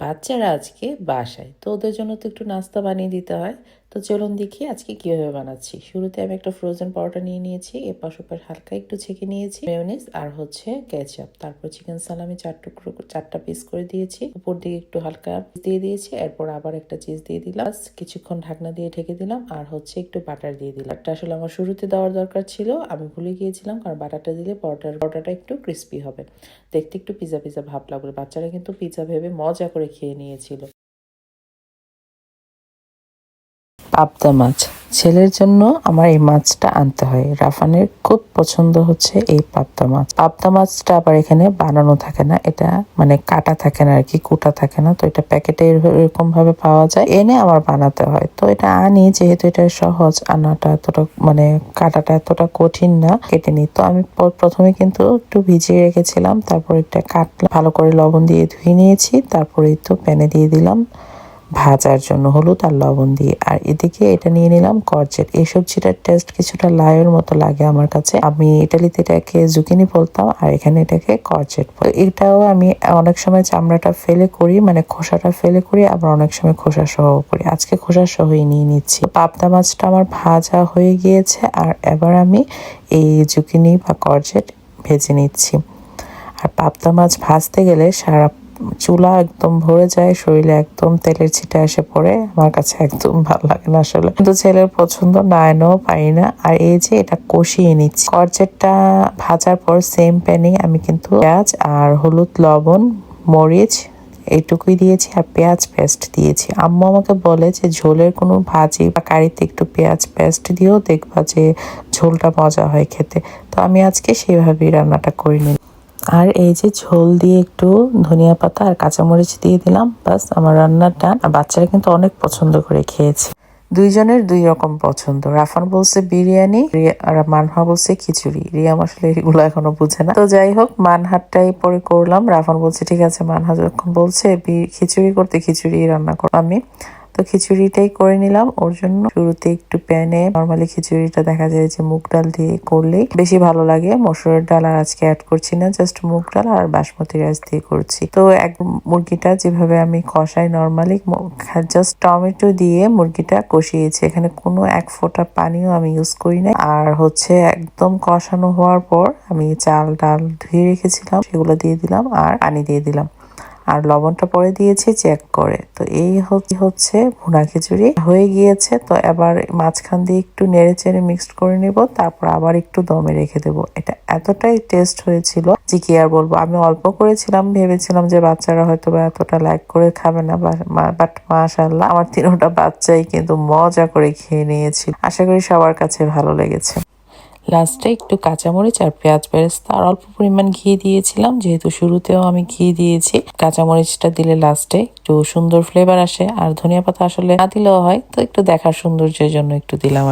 বাচ্চারা আজকে বাসায়। তো ওদের জন্য তো একটু নাস্তা বানিয়ে দিতে হয়। তো চলুন দেখি আজকে কীভাবে বানাচ্ছি। শুরুতে আমি একটা ফ্রোজেন পরোটা নিয়ে নিয়েছি এপাশ ওপাশ হালকা একটু ছেঁকে নিয়েছি মেয়োনিজ আর হচ্ছে কেচাপ তারপর চিকেন সালামি চার টুকরো, চারটা পিস করে দিয়েছি। উপর দিকে একটু হালকা দিয়ে দিয়েছি, এরপর আবার একটা চিজ দিয়ে দিলাম। কিছুক্ষণ ঢাকনা দিয়ে ঢেকে দিলাম আর হচ্ছে একটু বাটার দিয়ে দিলাম। এটা আসলে আমার শুরুতে দেওয়ার দরকার ছিল, আমি ভুলে গিয়েছিলাম কারণ বাটারটা দিলে পরোটার, পরোটাটা একটু ক্রিস্পি হবে। দেখতে একটু পিজা পিজা ভাব লাগবে বাচ্চারা কিন্তু পিজা ভেবে মজা করে খেয়ে নিয়েছিল। পাবদা মাছ। ছেলের জন্য আমার এই মাছটা আনতে হয়। রাফানের খুব পছন্দ হচ্ছে এই পাবদা মাছ। পাবদা মাছটা আবার এখানে বানানো থাকে না। এটা মানে কাটা থাকে না আর কি, কুটা থাকে না। তো এটা প্যাকেটে এরকম ভাবে পাওয়া যায়। এনে আমার বানাতে হয়। তো এটা আনি, যেহেতু এটা সহজ, আনাটা এতটা মানে কাটাটা এতটা কঠিন না, কেটে নিই। তো আমি প্রথমে কিন্তু একটু ভিজিয়ে রেখেছিলাম। তারপর এটা কাটলাম। ভালো করে লবণ দিয়ে ধুয়ে নিয়েছি। তারপরে তো প্যানে দিয়ে দিলাম। ভাজার জন্য হলুদ আর লবণ দিয়ে। আর এদিকে এটা নিয়ে নিলাম করজেট এই সবজিটার টেস্ট কিছুটা লায়ের মতো লাগে আমার কাছে। আমি ইটালিতে এটাকে জুকিনি বলতাম আর এখানে এটাকে করজেট এটাও আমি অনেক সময় চামড়াটা ফেলে করি মানে খোসাটা ফেলে করি, আবার অনেক সময় খোসা সহ করি। আজকে খোসা সহই নিয়ে নিচ্ছি। পাবদা মাছটা আমার ভাজা হয়ে গিয়েছে আর এবার আমি এই জুকিনি বা করজেট ভেজে নিচ্ছি। আর পাবদা মাছ ভাজতে গেলে সারা চুলা একদম ভরে যায়, শরীরে একদম তেলের ছিটে এসে পড়ে। আমার কাছে একদম ভালো লাগে না আসলে। কিন্তু ছেলের পছন্দ না এনেও পারি না আর এই যে এটা কষিয়ে নিচ্ছি। করজেটটা ভাজার পর সেম প্যানে আমি কিন্তু পেঁয়াজ আর হলুদ, লবণ, মরিচ এইটুকুই দিয়েছি আর পেঁয়াজ পেস্ট দিয়েছি। আম্মু আমাকে বলে যে ঝোলের কোনো ভাজি বা কারিতে একটু পেঁয়াজ পেস্ট দিয়েও দেখবা যে ঝোলটা মজা হয় খেতে। তো আমি আজকে সেভাবেই রান্নাটা করে নিই আর এই যে ঝোল দিয়ে একটু ধনিয়া পাতা আর কাঁচামরিচ দিয়ে দিলাম, বাস আমার রান্নাটা আর বাচ্চারা কিন্তু অনেক পছন্দ করে খেয়েছে। দুইজনের দুই রকম পছন্দ। রাফান বলছে বিরিয়ানি, রিয়া- আর মানহা বলছে খিচুড়ি। রিয়া আসলে এগুলো এখনও বুঝে না। তো যাই হোক, মানহারটাই পরে করলাম। রাফান বলছে, ঠিক আছে, মানহা যখন বলছে খিচুড়ি করতে খিচুড়ি রান্না করলাম আমি তো খিচুড়িটাই করে নিলাম। ওর জন্য শুরুতে একটু প্যানে, নর্মালি খিচুড়িটা দেখা যায় যে মুগ ডাল দিয়ে করলেই বেশি ভালো লাগে। মসুরের ডাল আর আজকে অ্যাড করছি না জাস্ট মুগ ডাল আর বাসমতি রাইস দিয়ে করছি। তো এক মুরগিটা যেভাবে আমি কষাই নর্মালি জাস্ট টমেটো দিয়ে মুরগিটা কষিয়েছি। এখানে কোনো এক ফোঁটা পানিও আমি ইউজ করি না আর হচ্ছে একদম কষানো হওয়ার পর আমি চাল, ডাল ধুয়ে রেখেছিলাম, সেগুলো দিয়ে দিলাম আর পানি দিয়ে দিলাম। আর লবণটা পরে দিয়েছি চেক করে। তো এই হচ্ছে ভুনা খিচুড়ি। হয়ে গিয়েছে, তো এবার মাঝখান দিয়ে একটু নেড়ে চেড়ে মিক্সড করে নিব, তারপর আবার একটু দমে রেখে দেব। এটা এতটাই টেস্ট হয়েছিল যে কি আর বলব, আমি অল্প করেছিলাম, ভেবেছিলাম যে বাচ্চারা হয়তো বা এতটা লাইক করে খাবে না বাট মাশাল্লাহ আমার তিনোটা বাচ্চাই কিন্তু মজা করে খেয়ে নিয়েছি আশা করি সবার কাছে ভালো লেগেছে। লাস্টে একটু কাঁচামরিচ আর পেঁয়াজ বেরেস্তা আর অল্প পরিমাণ ঘি দিয়েছিলাম। যেহেতু শুরুতেও আমি ঘি দিয়েছি, কাঁচামরিচটা দিলে লাস্টে একটু সুন্দর ফ্লেভার আসে। আর ধনিয়া পাতা আসলে না দিলেও হয়, তো একটু দেখার সৌন্দর্যের জন্য একটু দিলাম।